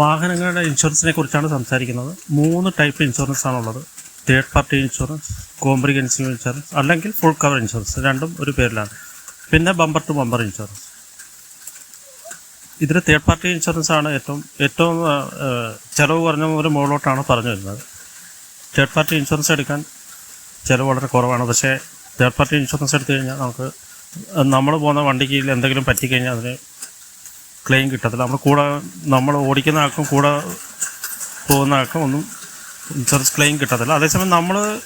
വാഹനങ്ങളുടെ ഇൻഷുറൻസിനെ കുറിച്ചാണ് സംസാരിക്കുന്നത്. മൂന്ന് ടൈപ്പ് ഇൻഷുറൻസ് ആണുള്ളത്. Third party insurance comprehensive insurance അല്ലെങ്കിൽ ഫുൾ കവർ ഇൻഷുറൻസ് രണ്ടും ഒരു പേരിലാണ്. പിന്നെ ബമ്പർ ടു ബമ്പർ ഇൻഷുറൻസ് ഇതിൽ തേർഡ് പാർട്ടി ഇൻഷുറൻസ് ആണ് ഏറ്റവും ഏറ്റവും ചിലവ് കുറഞ്ഞ ഒരു മുകളിലോട്ടാണ് പറഞ്ഞു വരുന്നത്. തേർഡ് പാർട്ടി ഇൻഷുറൻസ് എടുക്കാൻ ചിലവ് വളരെ കുറവാണ്. പക്ഷേ തേർഡ് പാർട്ടി ഇൻഷുറൻസ് എടുത്തു കഴിഞ്ഞാൽ നമുക്ക് നമ്മൾ പോകുന്ന വണ്ടിക്ക് എന്തെങ്കിലും പറ്റിക്കഴിഞ്ഞാൽ അതിന് ക്ലെയിം കിട്ടത്തില്ല. നമ്മൾ കൂടെ നമ്മൾ ഓടിക്കുന്ന ആൾക്കും കൂടെ പോകുന്ന ആൾക്കും ഒന്നും ഇൻഷുറൻസ് ക്ലെയിം കിട്ടത്തില്ല. അതേസമയം നമ്മൾ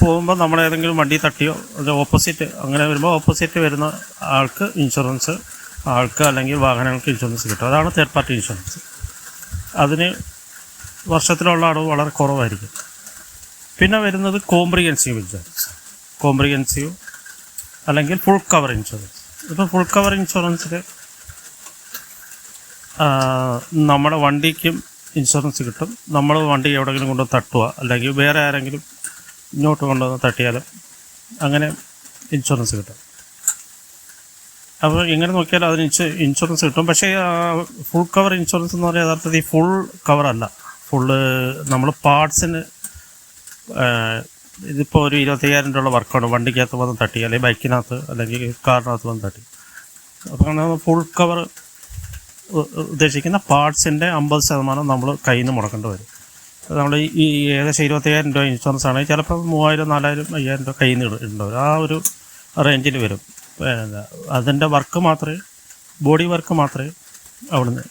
പോകുമ്പോൾ നമ്മൾ ഏതെങ്കിലും വണ്ടി തട്ടിയോ അത് ഓപ്പോസിറ്റ് അങ്ങനെ വരുമ്പോൾ ഓപ്പോസിറ്റ് വരുന്ന ആൾക്ക് ഇൻഷുറൻസ് ആൾക്ക് അല്ലെങ്കിൽ വാഹനങ്ങൾക്ക് ഇൻഷുറൻസ് കിട്ടും. അതാണ് തേർഡ് പാർട്ടി ഇൻഷുറൻസ് അതിന് വർഷത്തിലുള്ള അളവ് വളരെ കുറവായിരിക്കും. പിന്നെ വരുന്നത് കോംപ്രിഹെൻസീവ് ഇൻഷുറൻസ് കോംപ്രിഹെൻസീവ് അല്ലെങ്കിൽ ഫുൾ കവർ ഇൻഷുറൻസ് ഇപ്പോൾ ഫുൾ കവർ ഇൻഷുറൻസിൽ നമ്മുടെ വണ്ടിക്കും ഇൻഷുറൻസ് കിട്ടും. നമ്മൾ വണ്ടി എവിടെയെങ്കിലും കൊണ്ട് തട്ടുക. അല്ലെങ്കിൽ വേറെ ആരെങ്കിലും ഇങ്ങോട്ട് കൊണ്ടുവന്ന് തട്ടിയാലും അങ്ങനെ ഇൻഷുറൻസ് കിട്ടും. അപ്പോൾ ഇങ്ങനെ നോക്കിയാൽ അതിന് ഇൻഷുറൻസ് കിട്ടും. പക്ഷേ ഫുൾ കവർ ഇൻഷുറൻസ് എന്ന് പറയുന്നത് യഥാർത്ഥത്തിൽ ഫുൾ കവറല്ല ഫുള്ള് നമ്മൾ പാർട്സിന് ഇതിപ്പോൾ ഒരു ഇരുപത്തയ്യായിരം രൂപയുള്ള വർക്കാണ്. വണ്ടിക്കകത്ത് വന്ന് തട്ടി അല്ലെങ്കിൽ ബൈക്കിനകത്ത് അല്ലെങ്കിൽ കാറിനകത്ത് വന്ന് തട്ടി. അപ്പോൾ അങ്ങനെ ഫുൾ കവർ ഉദ്ദേശിക്കുന്ന പാർട്സിന്റെ അമ്പത് ശതമാനം നമ്മൾ കയ്യിൽ നിന്ന് മുടക്കേണ്ടി വരും. നമ്മൾ ഈ ഏകദേശം ഇരുപത്തയ്യായിരം രൂപ ഇൻഷുറൻസ് ആണെങ്കിൽ ചിലപ്പോൾ മൂവായിരം നാലായിരം അയ്യായിരം രൂപ കയ്യിൽ നിന്ന് ഉണ്ടാവും ആ ഒരു റേഞ്ചിൽ വരും. പിന്നെ അതിന്റെ വർക്ക് മാത്രമേ ബോഡി വർക്ക് മാത്രമേ അവിടുന്ന്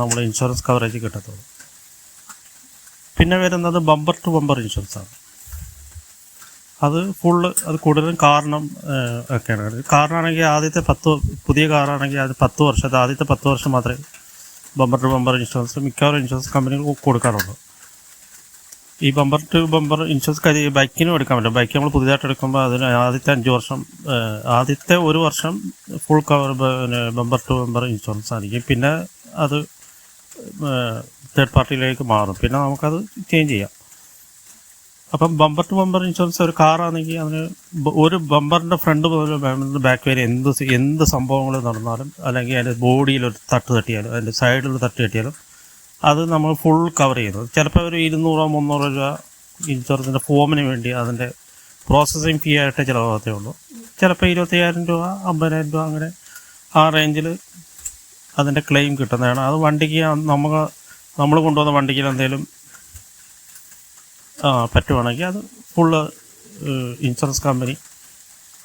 നമ്മൾ ഇൻഷുറൻസ് കവറേജ് കിട്ടത്തുള്ളൂ. പിന്നെ വരുന്നത് ബമ്പർ ടു ബമ്പർ ഇൻഷുറൻസ് ആണ്. അത് ഫുള്ള് അത് കൂടുതലും കാരണം ഒക്കെയാണ്. കാറിനാണെങ്കിൽ ആദ്യത്തെ പത്ത് പുതിയ കാറാണെങ്കിൽ അത് പത്ത് വർഷത്തെ ആദ്യത്തെ പത്ത് വർഷം മാത്രമേ ബമ്പർ ടു ബമ്പർ ഇൻഷുറൻസ് മിക്കവാറും ഇൻഷുറൻസ് കമ്പനികൾ കൊടുക്കാറുള്ളൂ. ഈ ബമ്പർ ടു ബമ്പർ ഇൻഷുറൻസ് കരി ബൈക്കിനും എടുക്കാൻ പറ്റും. ബൈക്ക് നമ്മൾ പുതിയതായിട്ട് എടുക്കുമ്പോൾ അതിന് ആദ്യത്തെ അഞ്ച് വർഷം ആദ്യത്തെ ഒരു വർഷം full cover bumper to bumper insurance ആയിരിക്കും. പിന്നെ അത് തേർഡ് പാർട്ടിയിലേക്ക് മാറും. പിന്നെ നമുക്കത് ചേഞ്ച് ചെയ്യാം. അപ്പം ബമ്പർ ടു ബമ്പർ ഇൻഷുറൻസ് ഒരു കാറാണെങ്കിൽ അതിന് ഒരു ബമ്പറിന്റെ ഫ്രണ്ട് മുതൽ ബാക്ക് വരെ എന്ത് എന്ത് സംഭവങ്ങൾ നടന്നാലും അല്ലെങ്കിൽ അതിന്റെ ബോഡിയിൽ ഒരു തട്ട് തട്ടിയാലും അതിന്റെ സൈഡിൽ തട്ട് തട്ടിയാലും അത് നമ്മൾ ഫുൾ കവർ ചെയ്യുന്നു. ചിലപ്പോൾ ഒരു ഇരുന്നൂറോ മുന്നൂറോ രൂപ ഇൻഷുറൻസിന്റെ ഫോമിന് വേണ്ടി അതിന്റെ പ്രോസസ്സിങ് ഫീ ആയിട്ട് ചിലവാകത്തേ ഉള്ളൂ. ചിലപ്പോൾ ഇരുപത്തയ്യായിരം രൂപ അമ്പതിനായിരം രൂപ അങ്ങനെ ആ റേഞ്ചിൽ അതിന്റെ ക്ലെയിം കിട്ടുന്നതാണ്. അത് വണ്ടിക്ക് നമ്മൾ നമ്മൾ കൊണ്ടുവന്ന വണ്ടിക്ക് എന്തെങ്കിലും പറ്റുവാണെങ്കിൽ അത് ഫുള്ള് ഇൻഷുറൻസ് കമ്പനി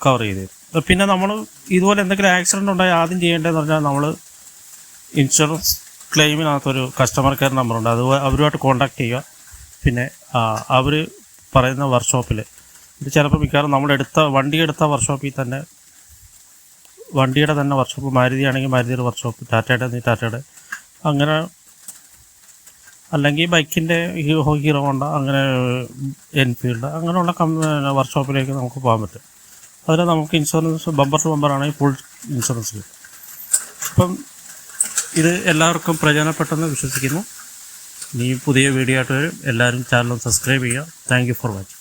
കവർ ചെയ്ത് തരും. പിന്നെ നമ്മൾ ഇതുപോലെ എന്തെങ്കിലും ആക്സിഡന്റ് ഉണ്ടായി ആദ്യം ചെയ്യേണ്ടതെന്ന് പറഞ്ഞാൽ നമ്മൾ ഇൻഷുറൻസ് ക്ലെയിമിനകത്തൊരു കസ്റ്റമർ കെയർ നമ്പറുണ്ട് അത് അവരുമായിട്ട് കോൺടാക്ട് ചെയ്യുക. പിന്നെ അവർ പറയുന്ന വർക്ക്ഷോപ്പിൽ ഇത് ചിലപ്പോൾ മിക്കവാറും നമ്മളെടുത്ത വണ്ടി എടുത്ത വർക്ക്ഷോപ്പിൽ തന്നെ വണ്ടിയുടെ തന്നെ വർക്ക്ഷോപ്പ് മാരുതി ആണെങ്കിൽ മാരുതിയുടെ വർക്ക്ഷോപ്പ് ടാറ്റയുടെ ടാറ്റയുടെ അങ്ങനെ അല്ലെങ്കിൽ ബൈക്കിന്റെ ഹീറോ ഹോണ്ട അങ്ങനെ എൻഫീൽഡ് അങ്ങനെയുള്ള കമ്പനി വർക്ക്ഷോപ്പിലേക്ക് നമുക്ക് പോകാൻ പറ്റും. അതിന് നമുക്ക് ഇൻഷുറൻസ് ബമ്പർ ടു ബമ്പർ ആണെങ്കിൽ ഫുൾ ഇൻഷുറൻസ് കിട്ടും അപ്പം ഇത് എല്ലാവർക്കും പ്രയോജനപ്പെട്ടെന്ന് വിശ്വസിക്കുന്നു. ഇനി പുതിയ വീഡിയോ ആയിട്ട് വരും എല്ലാവരും ചാനൽ സബ്സ്ക്രൈബ് ചെയ്യുക. Thank for watching.